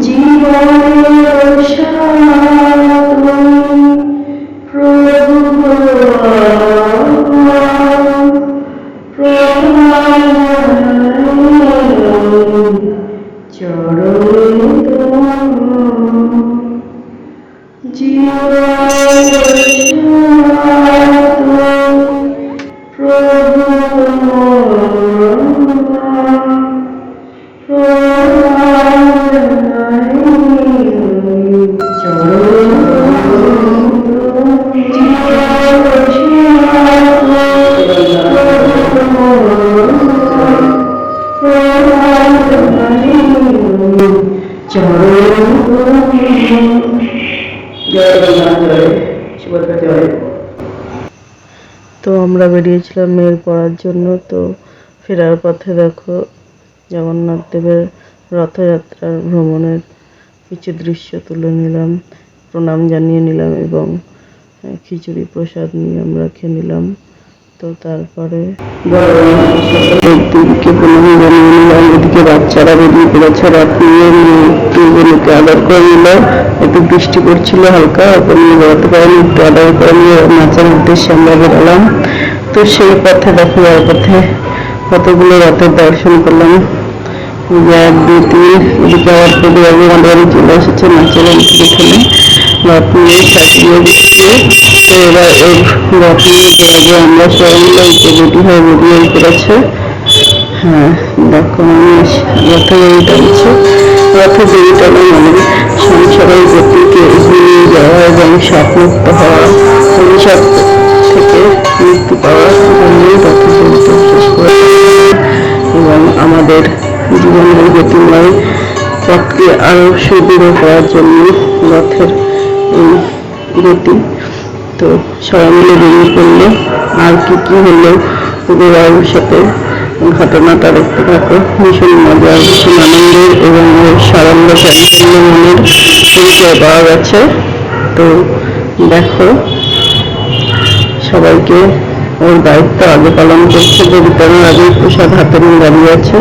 জীবনের তো আমরা বেরিয়েছিলাম মেয়ের পড়ার জন্য, তো ফেরার পথে দেখো জগন্নাথ দেবের রথযাত্রার ভ্রমণের কিছু দৃশ্য তুলে নিলাম, প্রণাম জানিয়ে নিলাম এবং খিচুড়ি প্রসাদ নিয়ে আমরা খেয়ে নিলাম। তো তারপরে প্রণাম জানিয়ে এদিকে বাচ্চারা বেরিয়ে পড়েছে রথ নিয়ে আদর করে নিল। একটু বৃষ্টি পড়ছিল হালকা ওপর নিয়ে বেড়াতে পারিনি, একটু আদর করে নিয়ে নাচার উদ্দেশ্যে আমরা বেরোলাম। তো সেই পথে দেখো আর পথে কতগুলো রথের দর্শন করলাম। আমরা সবাই হয়ে পড়েছে। হ্যাঁ দেখো মানুষ রথে টানছে রথে টানা মানে সংসারের গতিকে এগিয়ে যাওয়া এবং স্বপ্নমুক্ত হওয়া অভিশাপ থেকে মুক্তি পাওয়ার জন্যই রথে দড়িটা শেষ এবং আমাদের জীবনের গতিময় পথকে আরও সুদৃঢ় করার জন্য রথের গতি। তো সবাই মিলে বেরিয়ে পড়ল আর কি কি হলো পুরো সাথে ঘটনাটা দেখতে থাকো ভীষণ মজা ভীষণ আনন্দের এবং সারল্য চাঞ্চল্য মনের পরিচয় পাওয়া গেছে। তো দেখো, সবাইকে ওর দায়িত্ব আগে পালন করছে, যে বিতরণের আগে প্রসাদ হাতে নিয়ে দাঁড়িয়ে আছে।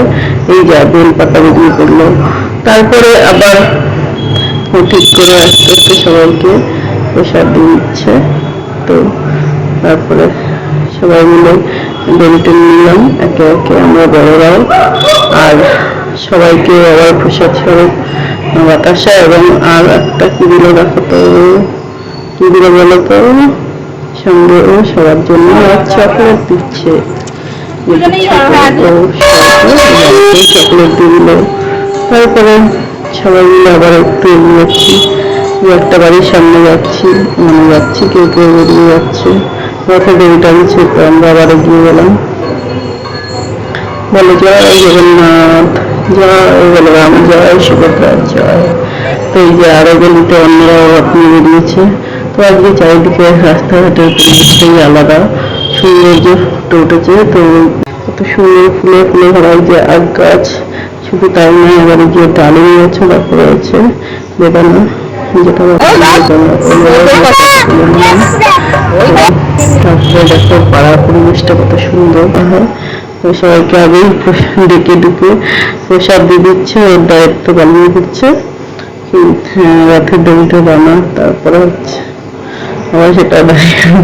এই যা বেল পাতা বেরিয়ে করল তারপরে আবার ঠিক করে আস্তে আস্তে সবাইকে প্রসাদ দিয়ে দিচ্ছে। তো তারপরে সবাই মিলে দড়িটা নিলাম একে একে আমরা বড়রাও। আর সবাইকে আবার প্রসাদ স্বরূপ বাতাসা এবং আর একটা কি দিল দেখো তো কি দিল বলো তো সঙ্গে ও সবার জন্য চকলেট দিচ্ছে। চকলেট দিল। তারপরে সবাই মিলে আবার একটু এগিয়ে যাচ্ছি। একটা বাড়ির সামনে যাচ্ছি মানে যাচ্ছি কেউ কেউ বেরিয়ে যাচ্ছে। রথে দেরি টানছে তো আমরা আবার এগিয়ে গেলাম। বলে জয় জগন্নাথ জয় বলরাম জয় সুভদ্রা জয়। তো এই যে আরও গলিতে অন্যরাও নিয়ে বেরিয়েছে তো আজকে চারিদিকে রাস্তাঘাটের পরিবেশটাই আলাদা। সৌন্দর্য ফুটে উঠেছে। তো কত সুন্দর ফুলে ফুলে ভরা যে আগ গাছ। শুধু তাই নয় এবারে গিয়ে ডালিম গাছও রাখা রয়েছে। বেদানা যেটা তারপরে দেখো পাড়ার পরিবেশটা কত সুন্দর। সবাইকে আগেই ডেকে ডুকে প্রসাদ দিয়ে দিচ্ছে, ওর দায়িত্ব পালিয়ে দিচ্ছে। রথের দড়িটা বানা তারপরে হচ্ছে আবার সেটা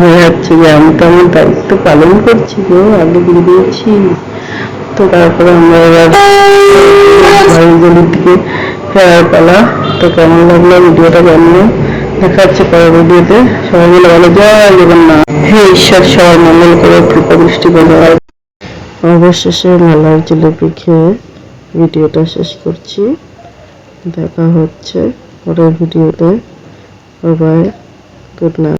বোঝা যাচ্ছে যে আমি তো আমার দায়িত্ব পালন করছি গো, আগে দিয়ে দিয়েছি। তো তারপরে আমরা এবার বাড়ির গলির দিকে ফেরার পালা। তো কেমন লাগল? ভিডিওটা জানিয়ে দেখা যাচ্ছে পরের ভিডিওতে। সবাই মিলে ভালো জয় জগন্নাথ। ঈশ্বর সবার মঙ্গল করে কৃপা, দৃষ্টি করে অবশেষে মেলার জিলিপি খেয়ে ভিডিওটা শেষ করছি। দেখা হচ্ছে পরের ভিডিওতে। Bye good night